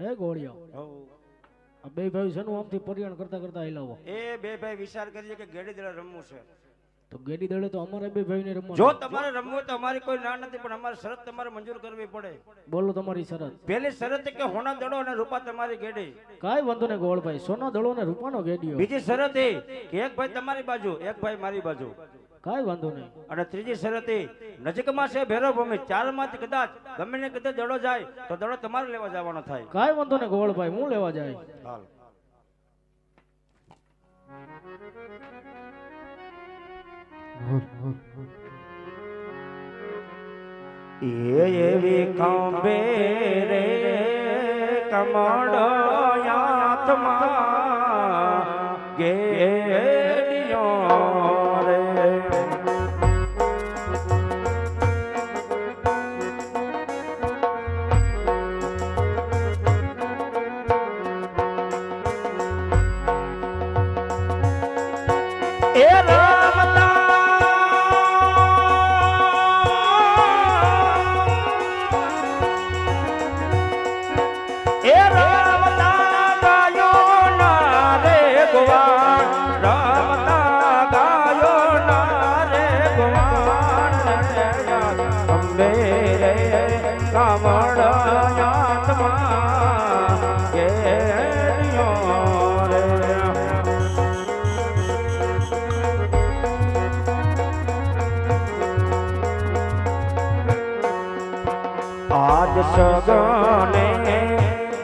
એ ગોળિયો. આ બે ભાઈ છે આમથી પરિયાણ કરતા કરતા હિલાવો એ બે ભાઈ વિચાર કરીએ કે ગેડી દળે રમવું છે. તો ગેડી દળે તો અમારે બે ભાઈને રમવું જો તમારે રમવું હોય તો અમારી કોઈ ના નથી પણ અમારી શરત તમારે મંજૂર કરવી પડે. બોલો તમારી શરત. પહેલી શરત કે હોના દડો અને રૂપા તમારી ગેડી. કાંઈ વાંધો નહીં ગોળભાઈ સોનો દળો ને રૂપાનો ગેડિયો. બીજી શરત એ કે એક ભાઈ તમારી બાજુ એક ભાઈ મારી બાજુ. કાંઈ વાંધો નહીં. અને ત્રીજી શરત એ નજીકમાં છે ભેરવ ભૂમિ ચારમાંથી કદાચ ગમે ને કદાચ દડો જાય તો દડો તમારે લેવા જવાનો થાય. કાંઈ વાંધો નહીં ગોળભાઈ હું લેવા જાય. હાલ. એ એવી કાંબે રે કમળો આત્મા ગેડિયો એ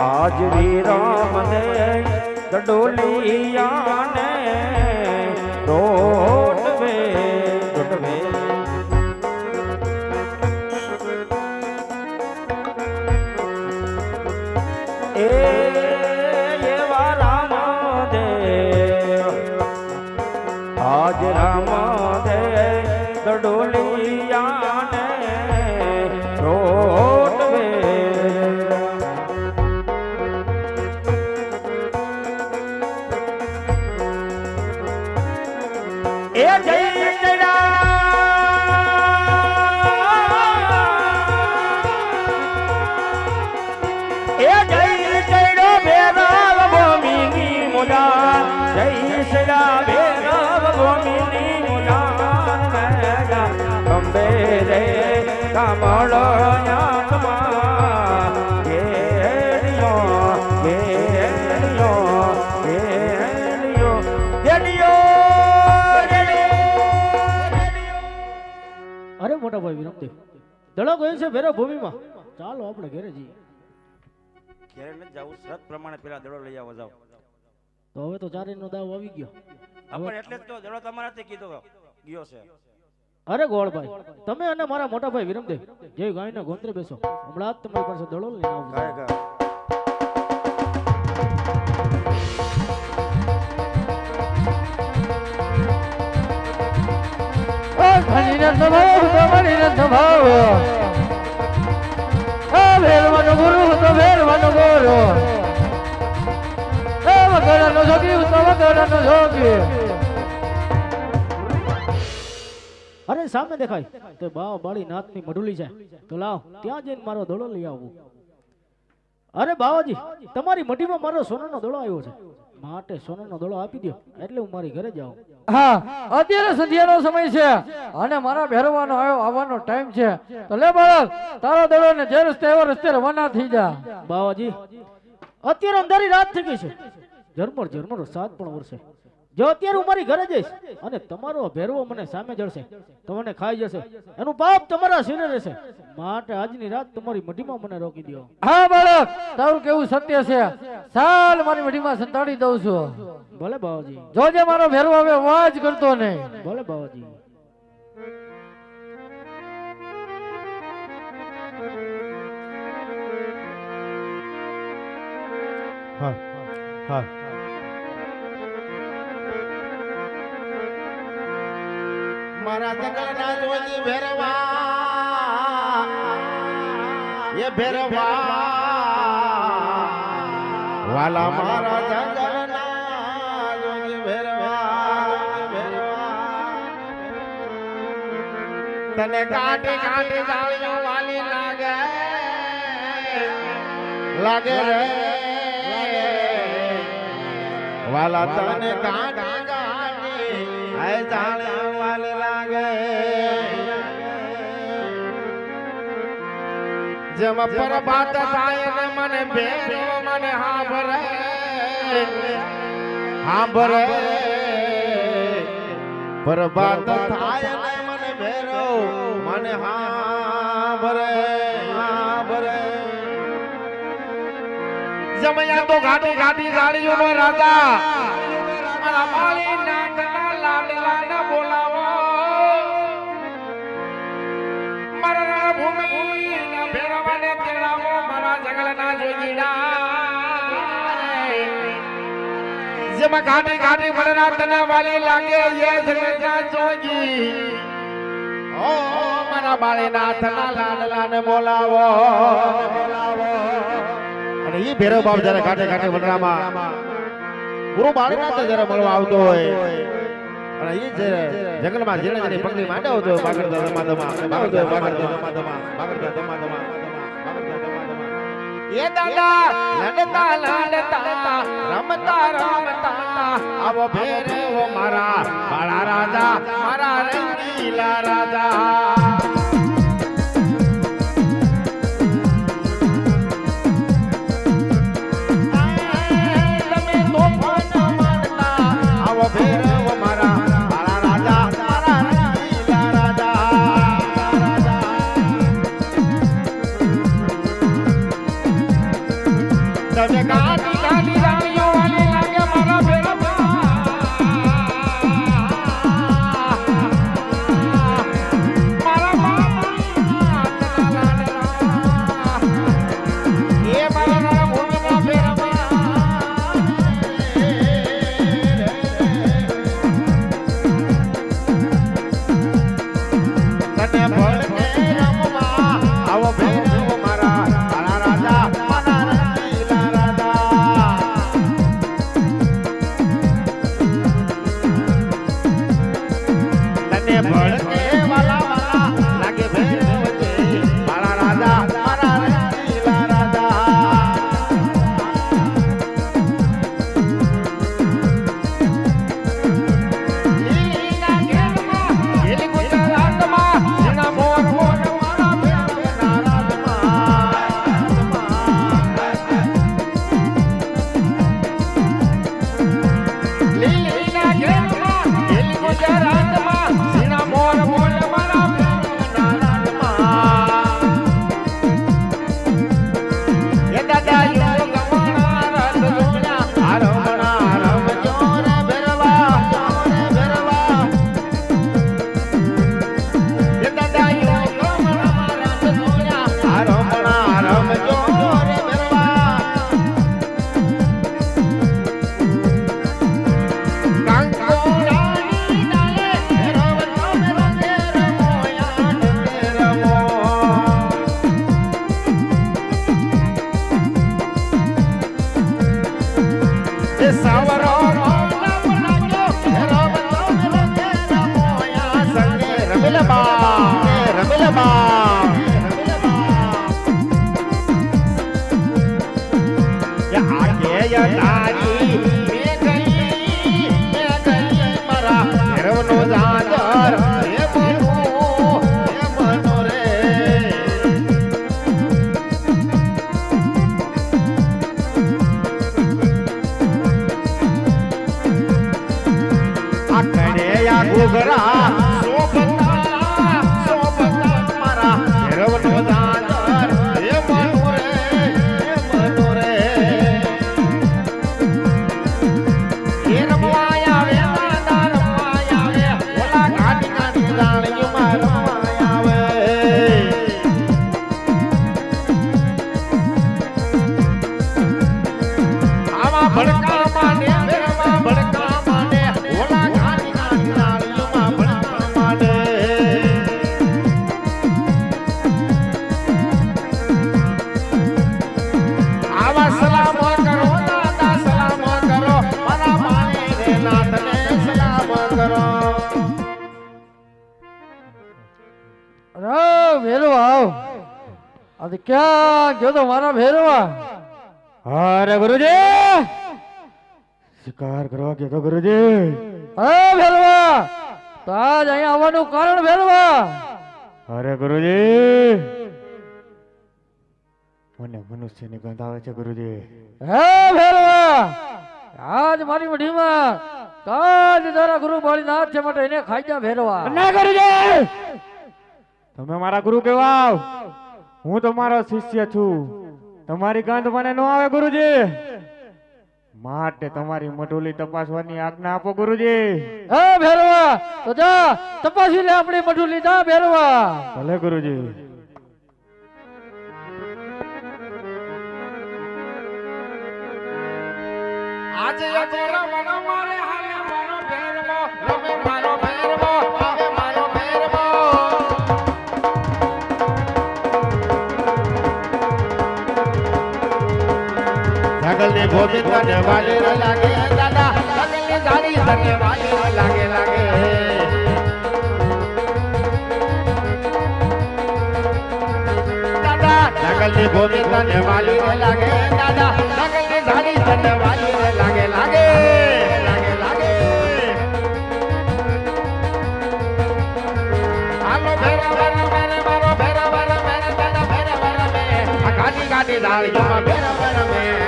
આજ વિરામ દે દડોલિયાને રોટવે રોટવે એ આજ દડો હોય છે ભેરો ભૂમિમાં. ચાલો આપણે ઘરે જઈએ. ઘેર ન જાવ શરત પ્રમાણે પેલા દડો લઈ આવો જાવ તો હવે તો ચારેયનો દાવ આવી ગયો. આપણે એટલે જ તો દડો તમારાથી કીધો ગયો છે. અરે ગોળભાઈ તમે અને મારા મોટા ભાઈ વિરમદેવ જે ગાયના ગોંતરે બેસો હમણાં જ તમારી પાસે દડો લઈને આવું. ગાય ગાય ધણીને સ્વભાવ તમારીને સ્વભાવ આ ભેરવાનો ગુરુ તો ભેરવાનો ગુરુ એ વગરનો જોગી તો વગરનો જોગી. અરે, સામે દેખાય. તો બાવ બાળી નાતની મડુલી છે. તો લાવ, ત્યાં જઈને મારો દોડો લઈ આવું. અરે, બાવાજી, તમારી મઢીમાં મારો સોનાનો દોડો આવ્યો છે. માટે સોનાનો દોડો આપી દો એટલે હું મારી ઘરે જાઉં. હા, અત્યારે સંધ્યાનો સમય છે અને મારા ભેરવાનો આવ્યો, આવવાનો ટાઈમ છે. તો લે બાળક, તારો દડો ને જે રસ્તે એવો રસ્તે રવાના થઈ જા. બાવાજી, અત્યારે અંધારી રાત થઈ ગઈ છે. ઝરમર ઝરમર સાત પણ વર્ષે જો અત્યારે હું મારી ઘરે જઈશ અને તમારો ભેરવો મને સામે જળશે તમને ખાઈ જશે. એનું પાપ તમારા શરીરે રહેશે. માટે આજની રાત તમારી મઢીમાં મને રોકી દો હા બાળક તારું કેવું સત્ય છે? સાલ મારી મઢીમાં સંતાડી દઉં છું. ભલે બાવાજી. જોજે મારો ભેરો હવે વાજ કરતો નહીં. ભલે બાવાજી. હા હા. મારા જંગલના જોજી ભેરવા એ ભેરવા. વાલા મારા ભેરવા તને કાટી કાટી જાળીઓ વાલી લાગે. લાગે રે. વાલા તને કાટી કાટી આય જાળીઓ જેમ પરબાત થાય ને મને ભેરો મને હાંભરે. હાંભરે. પરબાત થાય ને મને ભેરો મને હાંભરે. હાંભરે. જમયા તો ઘાટી ઘાટી ગાડીઓનો રાજા. મારા માળી જેમાં ઘાટી ઘાટી વાલી લાગે એ જંગલના જોગી ઓ મારા બોલાવો બોલાવો અને ઈ ભેરવ બાપ જ્યારે ઘાટે ઘાટે વનરામાં ગુરુ બાળનાથ જ્યારે મળવા આવતો હોય. અને ઈ જે જંગલમાં જેને જેની પગલી માંડે આવતો હોય બાગડતા ધમા ધમા બાગડતા ધમા ધમા બાગડતા ધમા ધમા બાગડતા ધમા ધમા એ દાદા લડતા લડતા રમતા રમતા આવો ભેરવો મારા બાળા રાજા મારા રંગીલા રાજા ક્યાં? ગયો તો મારા ભેરવા. અરે ગુરુજી. શિકાર કરવા ગયો કારણ ભેરવા. અરે ગુરુજી. મને મનુષ્યની ગંધ આવે છે, ગુરુજી. હે ભેરવા, આજ મારી મઢીમાં કાજ તારા ગુરુ બાળીનાથ છે, માટે એને ખાઈ જા ભેરવા. ના, ગુરુજી. તમે મારા ગુરુ કહેવાવ હું તમારો શિષ્ય છું. તમારી ગંધ મને ન આવે ગુરુજી. માટે તમારી મટોલી તપાસવાની આજ્ઞા આપો ગુરુજી. હે ભેરવા તો જા તપાસી લે આપણી મઢુલી જા ભેરવા. ભલે ગુરુજી. આજે અજોરા મનો મારો ભોમી તને વાલી લાગે દાદા જગલની જાળી તને વાલી લાગે લાગે દાદા ભોમી તને વાલી લાગે દાદા જગલની જાળી તને વાલી લાગે લાગે લાગે લાગે હાલો ભેરા ભેરા ભેરા ભેરા ભેરા ભેરા ભેરા ભેરા મે આ ગાડી ગાડી જાળીઓમાં ભેરા ભેરા મે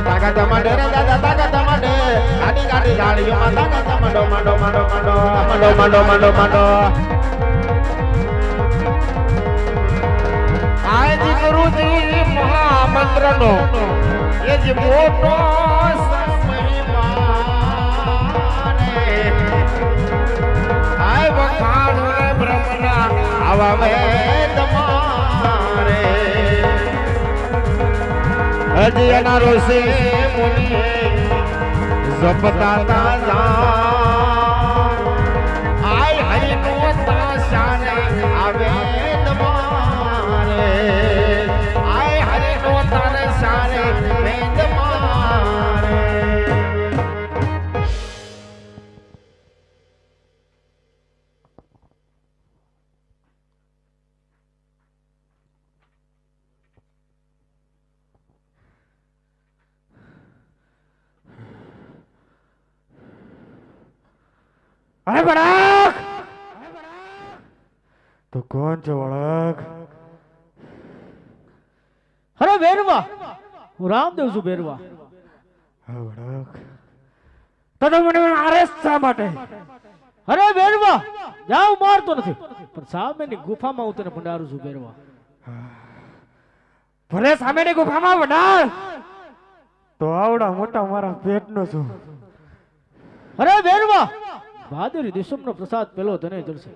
તાકા તમાડે રે. દાદા તાકા તમાડે ગાડી ગાડી જાળીઓમાં તાકા મંડો મંડો મંડો મંડો મંડો મંડો મંડો માડો આજ ગુરુજી મહામંત્ર નો એ જ મોટો આવા વેદ મારે હજી એના રોષે મુનિ જપતા તાજા આય હરિ નો તાશાને આવે अरे बड़क तो कौन छो बड़क અરે બેરવા હું રામદેવ છું વેરવા. તને મને આરેસ શા માટે? અરે બેરવા જાવ મારતો નથી. પણ સામેની ગુફામાં હું તને ભંડારું છું બેરવા ભલે સામેની ગુફામાં વડાળ તો આવડા મોટા મારા પેટનો છું. અરે બેરવા ભાદરવી દિશમનો પ્રસાદ પેલો તને જળશે.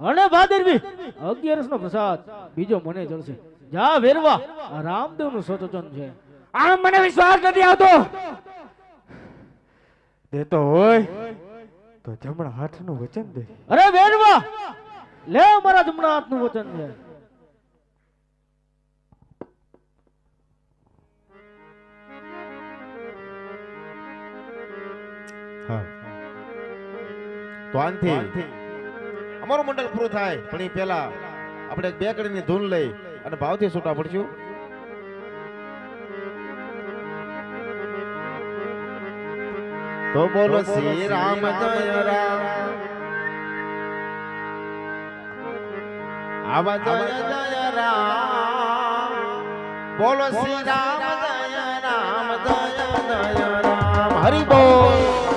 અને ભાદરવી અગિયારસ નો પ્રસાદ બીજો મને જળશે. જા વેરવા. રામદેવનું સચોચન છે. આમ મને વિશ્વાસ નથી આવતો. દેતો હોય તો જમણા હાથનું વચન દે. અરે વેરવા. લે મારા જમણા હાથનું વચન છે. તો આનથી અમારું મંડળ પૂરું થાય. પણ એ પહેલા આપણે બે બે કડીની ધૂન લઈ અને ભાવથી છૂટા પડશું. તો બોલો શ્રી રામ જય રામ. આવા જય જય રામ. બોલો શ્રી રામ જય રામ જય જય રામ. હરિ બોલ.